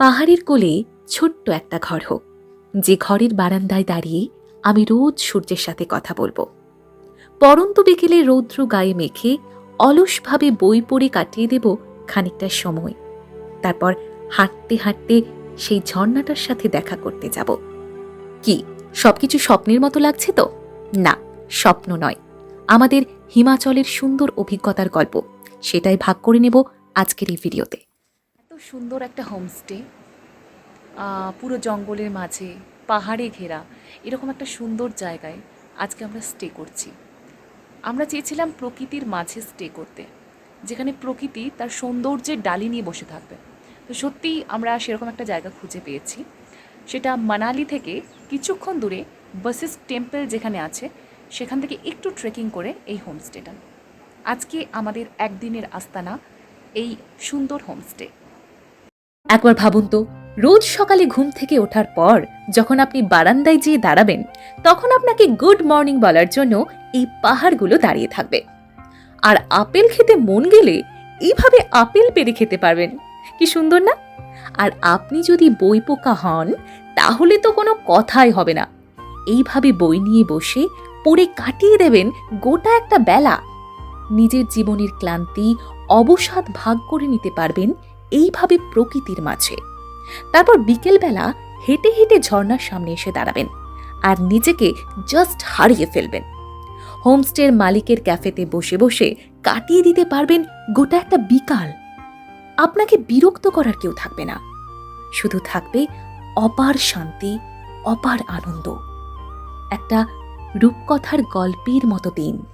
পাহাড়ের কোলে ছোট্ট একটা ঘর হোক। যে ঘরের বারান্দায় দাঁড়িয়ে আমি রোজ সূর্যের সাথে কথা বলব। পরন্ত বিকেলে রৌদ্র গায়ে মেখে অলসভাবে বই পড়ে কাটিয়ে দেব খানিকটা সময়। তারপর হাঁটতে হাঁটতে সেই ঝর্ণাটার সাথে দেখা করতে যাব। কি, সবকিছু স্বপ্নের মতো লাগছে তো? না, স্বপ্ন নয়। আমাদের হিমাচলের সুন্দর অভিজ্ঞতার গল্প, সেটাই ভাগ করে নেব আজকের এই ভিডিওতে। সুন্দর একটা হোমস্টে পুরো জঙ্গলের মাঝে, পাহাড়ে ঘেরা, এরকম একটা সুন্দর জায়গায় আজকে আমরা স্টে করছি। আমরা চেয়েছিলাম প্রকৃতির মাঝে স্টে করতে, যেখানে প্রকৃতি তার সৌন্দর্যের ডালি নিয়ে বসে থাকবে। তো সত্যিই আমরা সেরকম একটা জায়গা খুঁজে পেয়েছি। সেটা মানালি থেকে কিছুক্ষণ দূরে বাসিস টেম্পল যেখানে আছে, সেখান থেকে একটু ট্রেকিং করে এই হোমস্টেটা আজকে আমাদের একদিনের আস্তানা, এই সুন্দর হোমস্টে একবার ভাবুন তো, রোজ সকালে ঘুম থেকে ওঠার পর যখন আপনি বারান্দায় যেয়ে দাঁড়াবেন, তখন আপনাকে গুড মর্নিং বলার জন্য এই পাহাড়গুলো দাঁড়িয়ে থাকবে। আর আপেল খেতে মন গেলে এইভাবে আপেল পেরে খেতে পারবেন। কি সুন্দর না? আর আপনি যদি বই পোকা হন, তাহলে তো কোনো কথাই হবে না। এইভাবে বই নিয়ে বসে পড়ে কাটিয়ে দেবেন গোটা একটা বেলা। নিজের জীবনের ক্লান্তি অবসাদ ভাগ করে নিতে পারবেন এইভাবে প্রকৃতির মাঝে। তারপর বিকেলবেলা হেঁটে হেঁটে ঝর্ণার সামনে এসে দাঁড়াবেন আর নিজেকে জাস্ট হারিয়ে ফেলবেন। হোমস্টের মালিকের ক্যাফেতে বসে বসে কাটিয়ে দিতে পারবেন গোটা একটা বিকাল। আপনাকে বিরক্ত করার কেউ থাকবে না। শুধু থাকবে অপার শান্তি, অপার আনন্দ। একটা রূপকথার গল্পের মতো দিন।